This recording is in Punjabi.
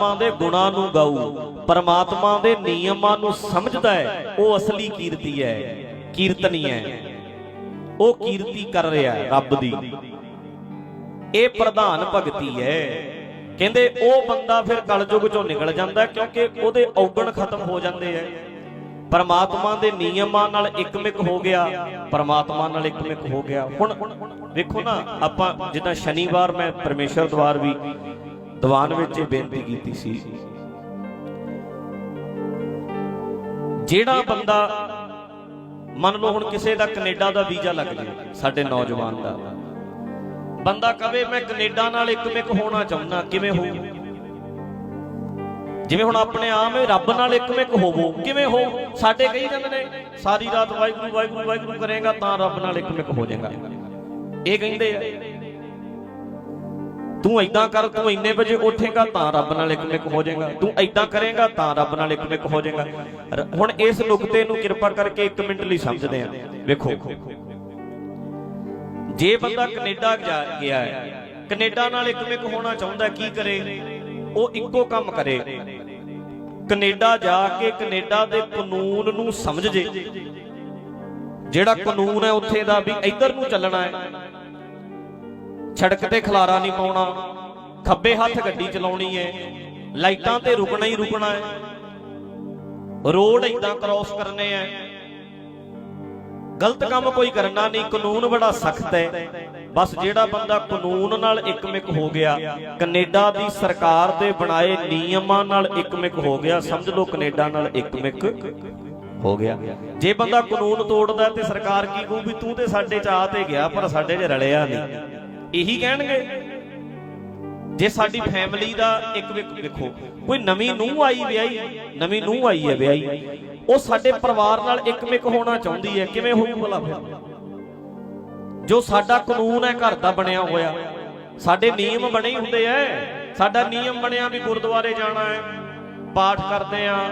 ਪਰਮਾਤਮਾ ਦੇ ਗੁਣਾਂ ਨੂੰ ਗਾਊ। ਪਰਮਾਤਮਾ ਦੇ ਨਿਯਮਾਂ ਨੂੰ ਸਮਝਦਾ ਹੈ। ਉਹ ਅਸਲੀ ਕੀਰਤੀ ਹੈ। ਕੀਰਤਨੀ ਹੈ। ਉਹ ਕੀਰਤੀ ਕਰ ਰਿਹਾ ਹੈ ਰੱਬ ਦੀ। ਇਹ ਪ੍ਰਧਾਨ ਭਗਤੀ ਹੈ। ਕਹਿੰਦੇ ਉਹ ਬੰਦਾ ਫਿਰ ਕਲਯੁਗ ਚੋਂ ਨਿਕਲ ਜਾਂਦਾ ਕਿਉਂਕਿ ਉਹਦੇ ਔਗਣ ਖਤਮ ਹੋ ਜਾਂਦੇ ਐ ਪਰਮਾਤਮਾ ਦੇ ਨਿਯਮਾਂ ਨਾਲ ਇੱਕਮਿਕ ਹੋ ਗਿਆ। ਪਰਮਾਤਮਾ ਨਾਲ ਇੱਕਮਿਕ ਹੋ ਗਿਆ। ਹੁਣ ਵੇਖੋ ਨਾ, ਆਪਾਂ ਜਿੱਦਾਂ ਸ਼ਨੀਵਾਰ ਮੈਂ ਪਰਮੇਸ਼ਰ ਦਵਾਰ ਵੀ ਦੀਵਾਨ ਵਿੱਚ ਇਹ ਬੇਨਤੀ ਕੀਤੀ ਸੀ। ਜਿਹੜਾ ਬੰਦਾ ਮੰਨ ਲਓ ਹੁਣ ਕਿਸੇ ਦਾ ਕੈਨੇਡਾ ਦਾ ਵੀਜ਼ਾ ਲੱਗ ਜਾਏ ਸਾਡੇ ਨੌਜਵਾਨ ਦਾ। ਬੰਦਾ ਕਵੇ, ਮੈਂ ਕੈਨੇਡਾ ਨਾਲ ਇੱਕ ਇੱਕਮਿਕ ਹੋਣਾ ਚਾਹੁੰਦਾ, ਕਿਵੇਂ ਹੋ ਜਿਵੇਂ ਹੁਣ ਆਪਣੇ ਆਮ ਹੈ, ਰੱਬ ਨਾਲ ਇੱਕ ਇੱਕਮਿਕ ਹੋਵੋ, ਕਿਵੇਂ ਹੋ ਸਾਡੇ ਕਹੀ ਜਾਂਦੇ ਨੇ, ਸਾਰੀ ਰਾਤ ਵਾਹਿਗੁਰੂ ਵਾਹਿਗੁਰੂ ਵਾਹਿਗੁਰੂ ਕਰੇਗਾ, ਤਾਂ ਰੱਬ ਨਾਲ ਇੱਕ ਇੱਕਮਿਕ ਹੋ ਜਾਏਗਾ। ਇਹ ਕਹਿੰਦੇ ਆ ਤੂੰ ਐਦਾਂ ਕਰ, ਤੂੰ ਇੰਨੇ ਵਜੇ ਉੱਠੇਗਾ ਤਾਂ ਰੱਬ ਨਾਲ ਇੱਕਮਿਕ ਹੋ ਜਾਏਗਾ। ਤੂੰ ਐਦਾਂ ਕਰੇਗਾ ਤਾਂ ਰੱਬ ਨਾਲ ਇੱਕਮਿਕ ਹੋ ਜਾਏਗਾ। ਹੁਣ ਇਸ ਨੁਕਤੇ ਨੂੰ ਕਿਰਪਾ ਕਰਕੇ 1 ਮਿੰਟ ਲਈ ਸਮਝਦੇ ਆ। ਵੇਖੋ, ਜੇ ਬੰਦਾ ਕੈਨੇਡਾ ਜਾ ਗਿਆ ਹੈ, ਕੈਨੇਡਾ ਨਾਲ ਇੱਕਮਿਕ ਹੋਣਾ ਚਾਹੁੰਦਾ ਕੀ ਕਰੇ? ਉਹ ਇੱਕੋ ਕੰਮ ਕਰੇ। ਕੈਨੇਡਾ ਜਾ ਕੇ ਕੈਨੇਡਾ ਦੇ ਕਾਨੂੰਨ ਨੂੰ ਸਮਝ। ਜੇ ਜਿਹੜਾ ਕਾਨੂੰਨ ਹੈ ਉੱਥੇ ਦਾ ਵੀ ਇੱਧਰ ਨੂੰ ਚੱਲਣਾ ਹੈ। ਸੜਕ ਤੇ ਖਲਾਰਾ ਨਹੀਂ ਪਾਉਣਾ। ਖੱਬੇ ਹੱਥ ਗੱਡੀ ਚਲਾਉਣੀ ਹੈ। ਲਾਈਟਾਂ ਤੇ ਰੁਕਣਾ ਹੀ ਰੁਕਣਾ ਹੈ। ਰੋਡ ਇਦਾਂ ਕ੍ਰਾਸ ਕਰਨੇ ਆ ਗਲਤ ਕੰਮ ਕੋਈ ਕਰਨਾ ਨਹੀਂ, ਕਾਨੂੰਨ ਬੜਾ ਸਖਤ ਹੈ। ਬਸ ਜਿਹੜਾ ਬੰਦਾ ਕਾਨੂੰਨ ਨਾਲ ਇੱਕਮਿਕ ਹੋ ਗਿਆ, ਕੈਨੇਡਾ ਦੀ ਸਰਕਾਰ ਦੇ ਬਣਾਏ ਨਿਯਮਾਂ ਨਾਲ ਇੱਕਮਿਕ ਹੋ ਗਿਆ, ਸਮਝ ਲਓ ਕੈਨੇਡਾ ਨਾਲ ਇੱਕਮਿਕ ਹੋ ਗਿਆ। ਜੇ ਬੰਦਾ ਕਾਨੂੰਨ ਤੋੜਦਾ ਤੇ ਸਰਕਾਰ ਕੀ ਕਹੂ ਵੀ ਤੂੰ ਤੇ ਸਾਡੇ ਚ ਆ ਤੇ ਗਿਆ, ਪਰ ਸਾਡੇ 'ਚ ਰਲਿਆ ਨਹੀਂ। ਇਹੀ ਕਹਿਣਗੇ। ਜੇ ਸਾਡੀ ਫੈਮਿਲੀ ਦਾ ਇੱਕ ਵੇਖ- ਵੇਖੋ ਕੋਈ ਨਵੀਂ ਨੂੰਹ ਆਈ ਵਿਆਹੀ, ਨਵੀਂ ਨੂੰਹ ਆਈ ਹੈ ਵਿਆਹੀ, ਉਹ ਸਾਡੇ ਪਰਿਵਾਰ ਨਾਲ ਇੱਕਮਿਕ ਹੋਣਾ ਚਾਹੁੰਦੀ ਹੈ, ਕਿਵੇਂ ਹੋਊ ਭਲਾ ਫਿਰ? ਜੋ ਸਾਡਾ ਕਾਨੂੰਨ ਹੈ, ਘਰ ਦਾ ਬਣਿਆ ਹੋਇਆ, ਸਾਡੇ ਨਿਯਮ ਬਣੇ ਹੁੰਦੇ ਐ, ਸਾਡਾ ਨਿਯਮ ਬਣਿਆ ਵੀ ਗੁਰਦੁਆਰੇ ਜਾਣਾ ਹੈ, ਪਾਠ ਕਰਦੇ ਆ।